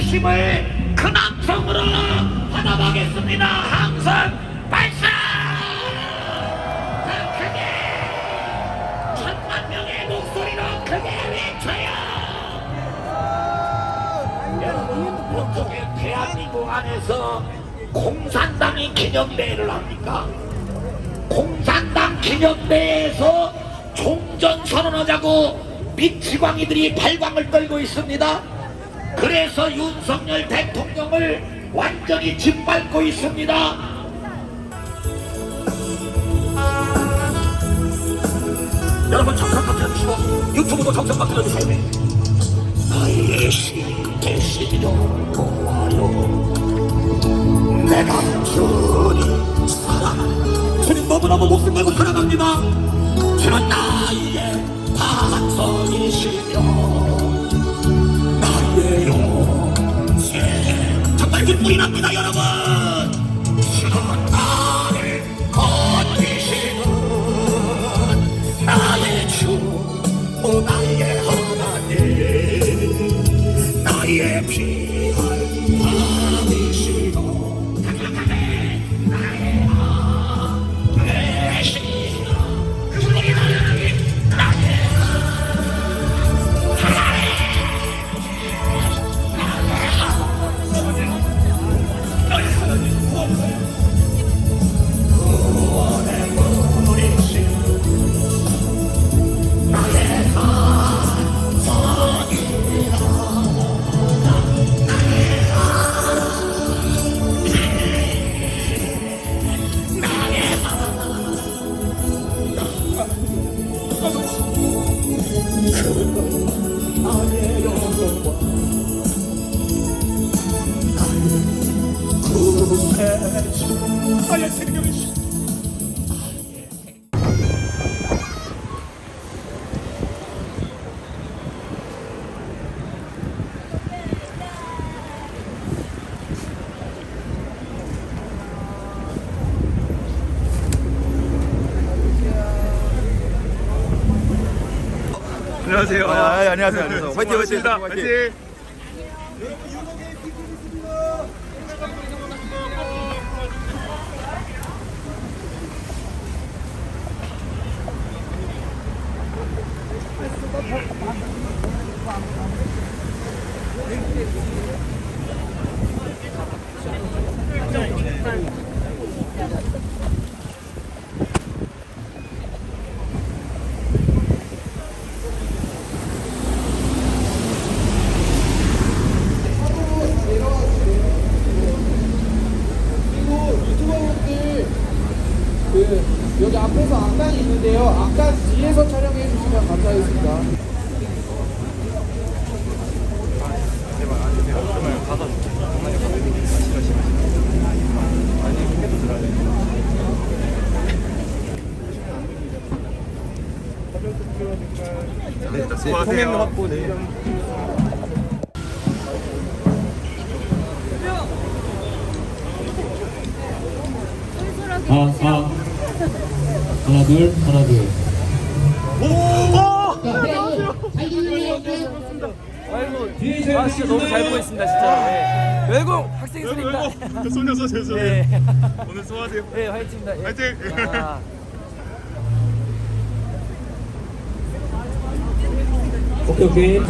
대통령을 그 남성으로 환원하겠습니다. 항상 발사! 더 크게 천만 명의 목소리로 크게 외쳐요. 여러분 어떻게 대한민국 안에서 공산당이 기념대회를 합니까? 공산당 기념대회에서 종전 선언하자고 미치광이들이 발광을 떨고 있습니다. 그래서 윤석열 대통령을 완전히 짓밟고 있습니다. 여러분 정성만 들어주시고 유튜브도 정성만 들어주세요. 나의 신 대신이여 도와요. 내가 주님 사랑 주님 너무너무 목숨 걸고 안녕하세요. 아, 아, 안녕하세요. 안녕하세요. 화이팅, 화이팅, 고맙습니다. 화이팅. 화이팅. 그리고 유튜버분들 그 여기 앞에서 악단이 있는데요. 악단 뒤에서 촬영해 주시면 감사하겠습니다. 수고하세요. 확보 네. 아, 아. 하나, 둘, 하나, 둘. 아이고, 아 진짜 너무 잘 보고 있습니다 진짜. 네. 외국 학생 있습니다. 손녀서 죄송해요. 네, 오늘 수고하세요. 네 화이팅입니다. 예. 화이팅. 아, 오케이, 오케이.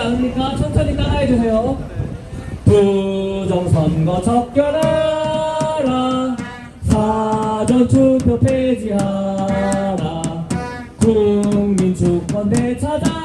어렵지 않으니까 천천히 따라해 주세요. 부정선거 척결하라. 사전 투표 폐지하라. 국민 주권대 찾아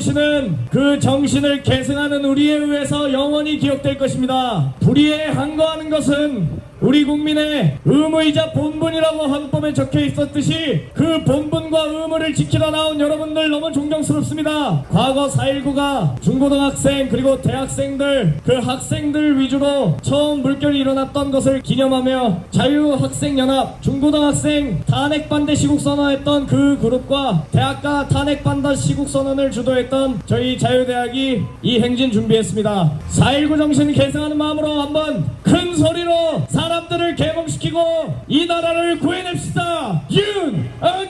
정신은 그 정신을 계승하는 우리에 의해서 영원히 기억될 것입니다. 불의에 항거하는 것은 우리 국민의 의무이자 본분이라고 헌법에 적혀 있었듯이 그 본분과 의무를 지키러 나온 여러분들 너무 존경스럽습니다. 과거 4.19가 중고등학생 그리고 대학생들 그 학생들 위주로 처음 물결이 일어났던 것을 기념하며 자유학생연합 중고등학생 탄핵 반대 시국 선언했던 그 그룹과 대학가 탄핵 반대 시국 선언을 주도했던 저희 자유대학이 이 행진 준비했습니다. 4.19 정신 계승하는 마음으로 한번 큰 소리로 사람들을 개몽시키고 이 나라를 구해냅시다. 윤어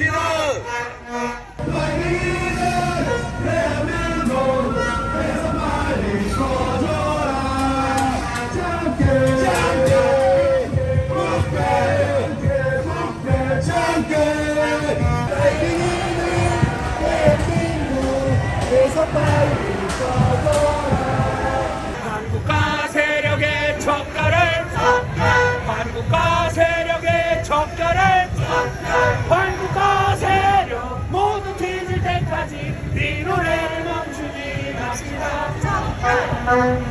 멈 노래를 멈추지 맙시다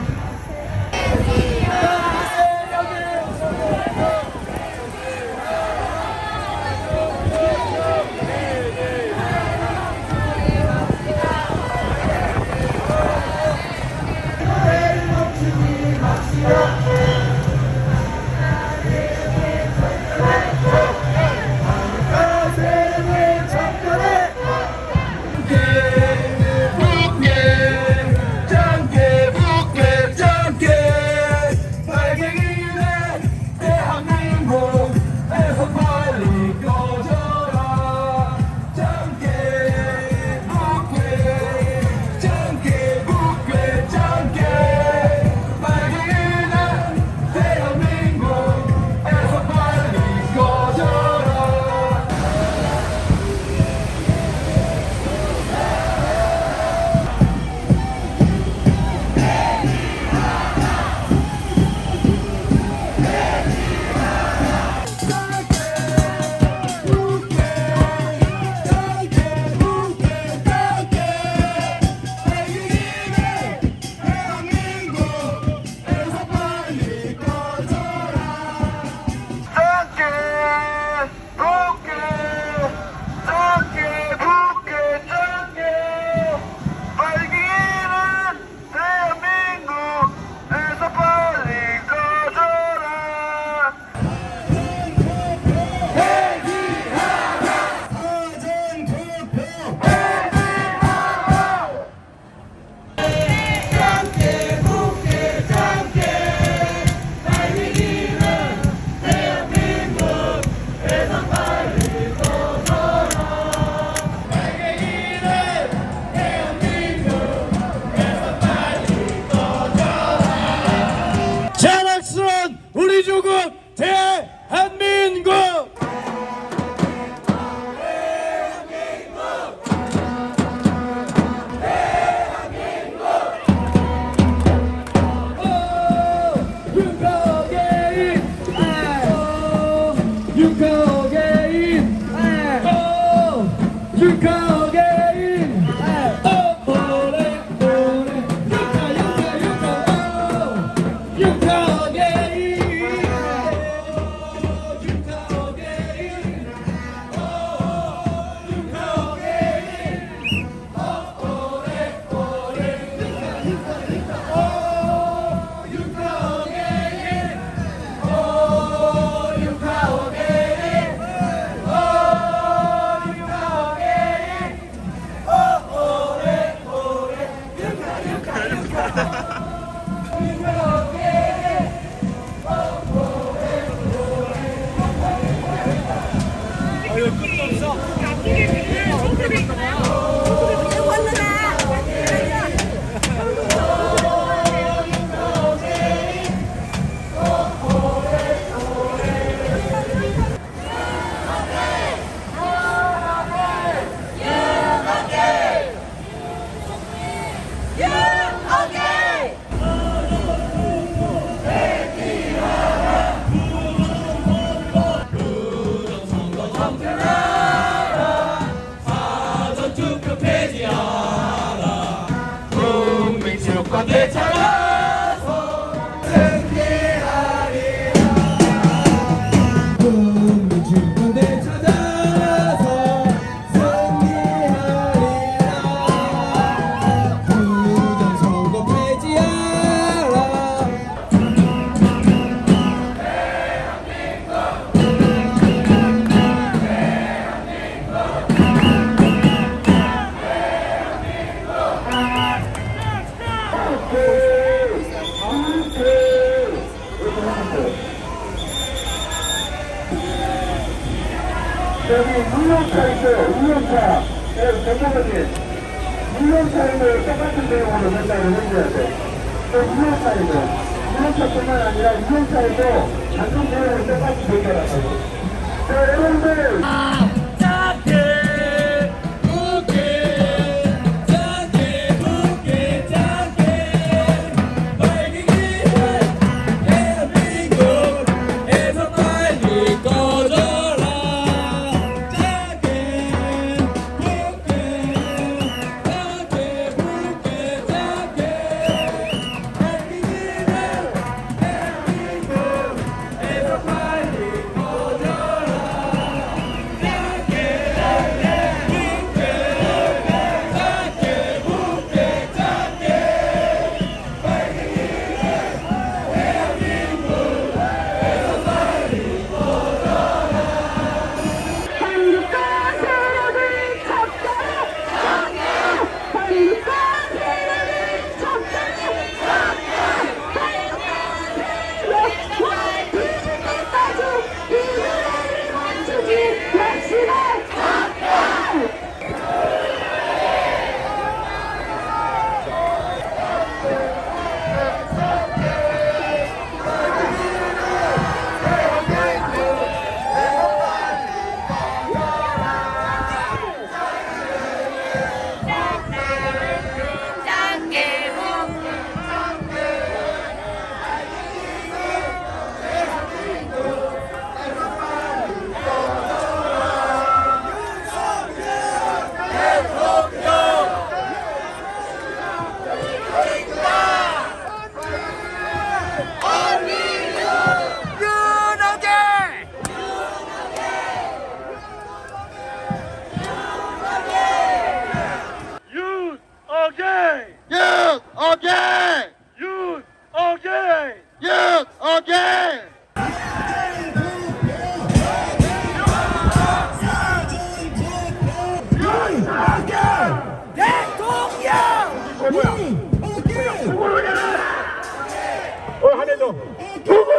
우용차 있어요. 우용차. 대표님, 우용차임을 똑같은 내용으로 된다고 얘기해야 돼. 우용차임은, 우용차뿐만 아니라 우용차에도 작은 내용을 똑같이 된다라고. 자, 여러분들.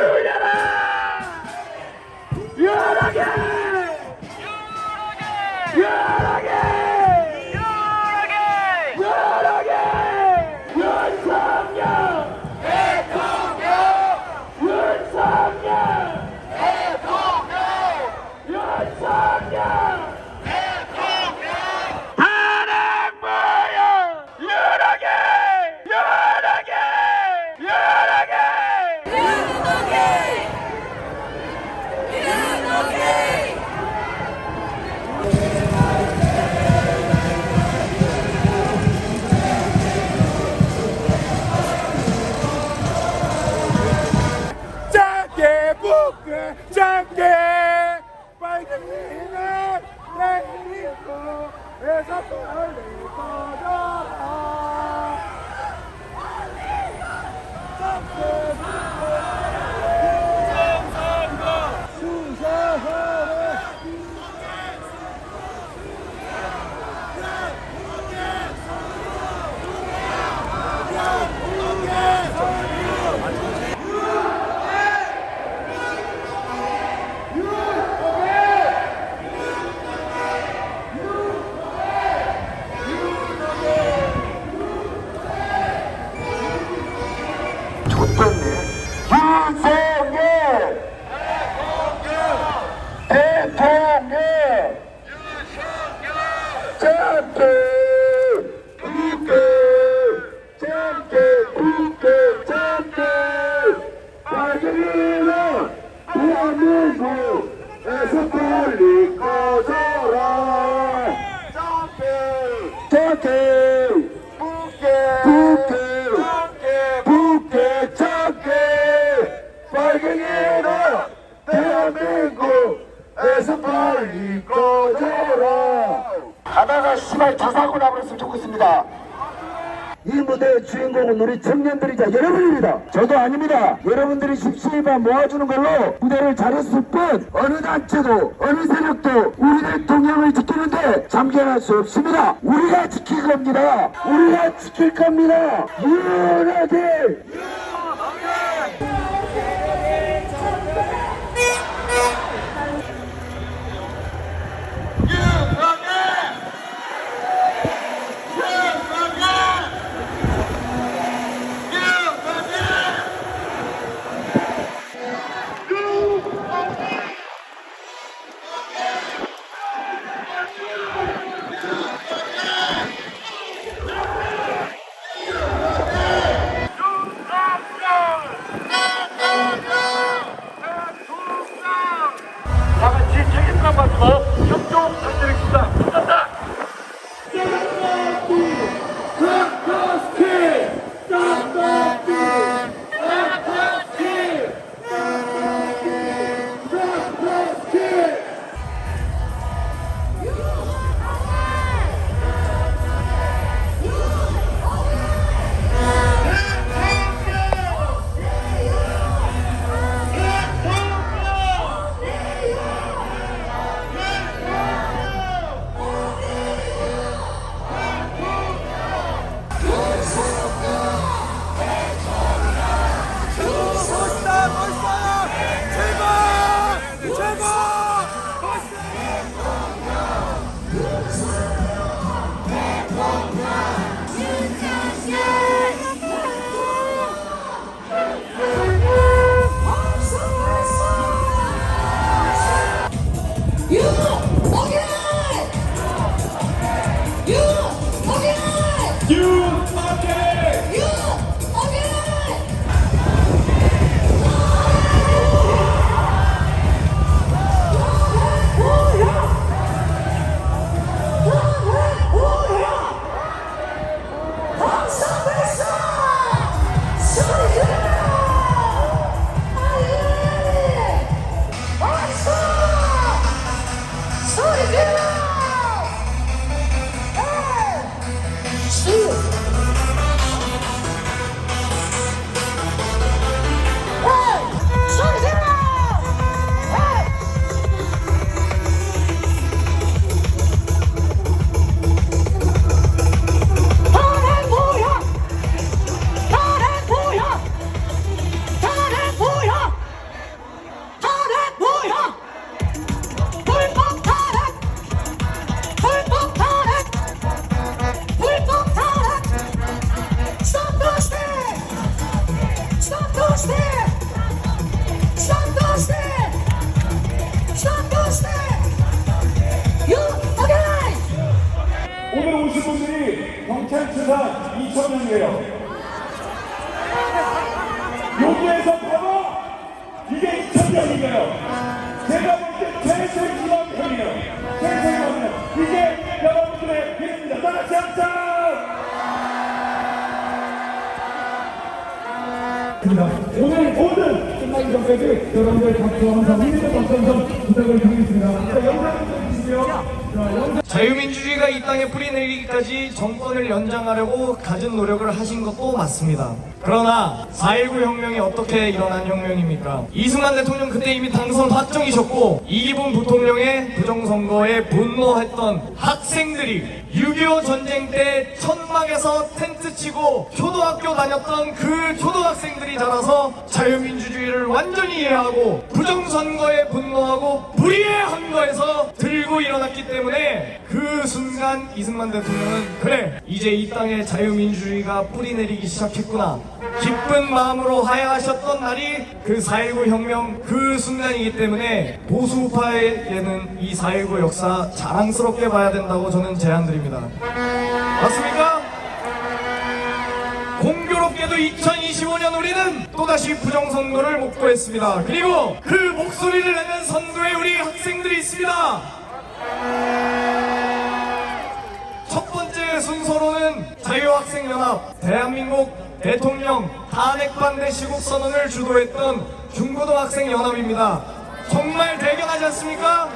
murderer! 모아주는 걸로 무대를 잘했을 뿐 어느 단체도 어느 세력도 우리 대통령을 지키는데 참견할 수 없습니다. 우리가 지킬 겁니다. 우리가 지킬 겁니다. 유나디 이게 2천 명이에요. 제가 볼때 최소기만 편이에요. 최소기만 편. 이게 여러분들의 힘입니다. 다 같이 합창! 오늘 모든 끝나기 전까지 여러분들 박수 항상 힘있는 박수 항상 부탁을 드리겠습니다. 자, 영상 좀 주시고요. 자유민주주의가 이 땅에 뿌리 내리기까지 정권을 연장하려고 가진 노력을 하신 것도 맞습니다. 그러나 4.19 혁명이 어떻게 일어난 혁명입니까? 이승만 대통령 그때 이미 당선 확정이셨고 이기분 부통령의 부정선거에 분노했던 학생들이 6.25 전쟁 때 천막에서 텐트 치고 초등학교 다녔던 그 초등학생들이 자라서 자유민주주의를 완전히 이해하고 부정선거에 분노하고 불이해한 거에서 일어났기 때문에 그 순간 이승만 대통령은 그래 이제 이 땅에 자유민주주의가 뿌리내리기 시작했구나 기쁜 마음으로 하야하셨던 날이 그 4.19 혁명 그 순간이기 때문에 보수파에게는 이 4.19 역사 자랑스럽게 봐야 된다고 저는 제안드립니다 맞습니까? 공교롭게도 2025년 우리는 또다시 부정선거를 목도했습니다. 그리고 그 목소리를 내는 선두에 우리 학생들이 있습니다. 첫 번째 순서로는 자유학생연합, 대한민국 대통령 탄핵 반대 시국 선언을 주도했던 중고등학생연합입니다. 정말 대견하지 않습니까?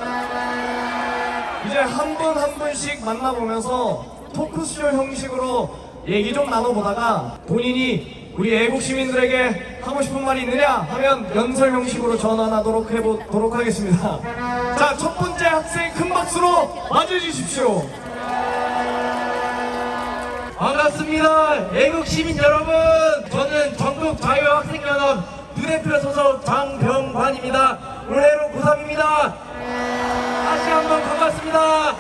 이제 한 분 한 분씩 만나보면서 토크쇼 형식으로 얘기 좀 나눠보다가 본인이 우리 애국 시민들에게 하고 싶은 말이 있느냐 하면 연설 형식으로 전환하도록 해보도록 하겠습니다. 자, 첫 번째 학생 큰 박수로 맞아주십시오. 반갑습니다. 애국 시민 여러분. 저는 전국 자유학생연합 부대표 소속 장병관입니다. 올해로 고3입니다. 다시 한번 반갑습니다.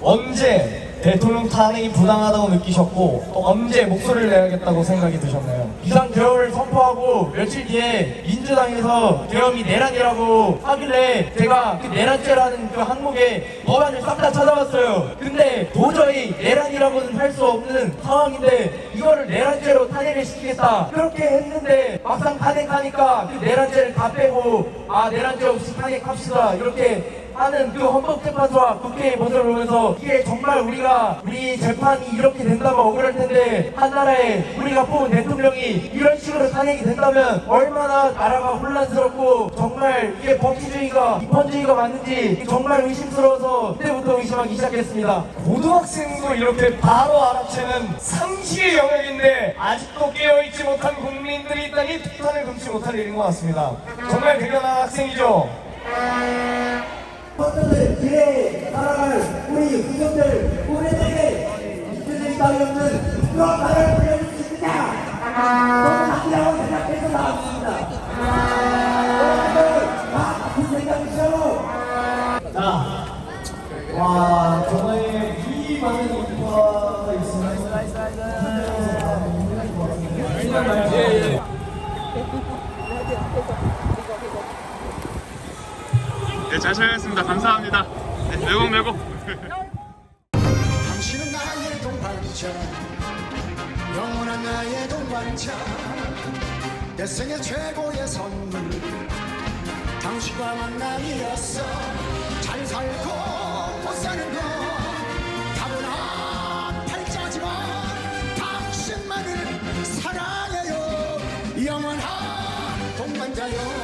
언제 대통령 탄핵이 부당하다고 느끼셨고 또 언제 목소리를 내야겠다고 생각이 드셨나요? 비상 계엄을 선포하고 며칠 뒤에 민주당에서 계엄이 내란이라고 하길래 제가 그 내란죄라는 그 항목에 법안을 싹 다 찾아봤어요. 근데 도저히 내란이라고는 할 수 없는 상황인데 이거를 내란죄로 탄핵을 시키겠다. 그렇게 했는데 막상 탄핵하니까 그 내란죄를 다 빼고 아 내란죄 없이 탄핵합시다. 이렇게 하는 그 헌법재판소와 국회에 먼저 오면서 이게 정말 우리가 우리 재판이 이렇게 된다면 억울할 텐데 한 나라에 우리가 뽑은 대통령이 이런 식으로 탄핵이 된다면 얼마나 나라가 혼란스럽고 정말 이게 법치주의가 입헌주의가 맞는지 정말 의심스러워서 그때부터 의심하기 시작했습니다. 고등학생도 이렇게 바로 알아채는 상식의 영역인데 아직도 깨어있지 못한 국민들이 있다니 폭탄을 금치 못할 일인 것 같습니다. 정말 대견한 학생이죠. 것들을 길에 살아갈 우리 후손들 우리들에게 이틀의 땅이 없는 그런 나라를 보여줄 수 있느냐? 저는 아니라고 생각해서 나왔습니다 네, 잘 촬영했습니다. 감사합니다. 네, 매고 매고. 당신은 나의 동반자. 영원한 나의 동반자. 내 생애 최고의 선물. 당신과 만남이었어. 잘 살고 못 사는 거. 영원한 동반자요.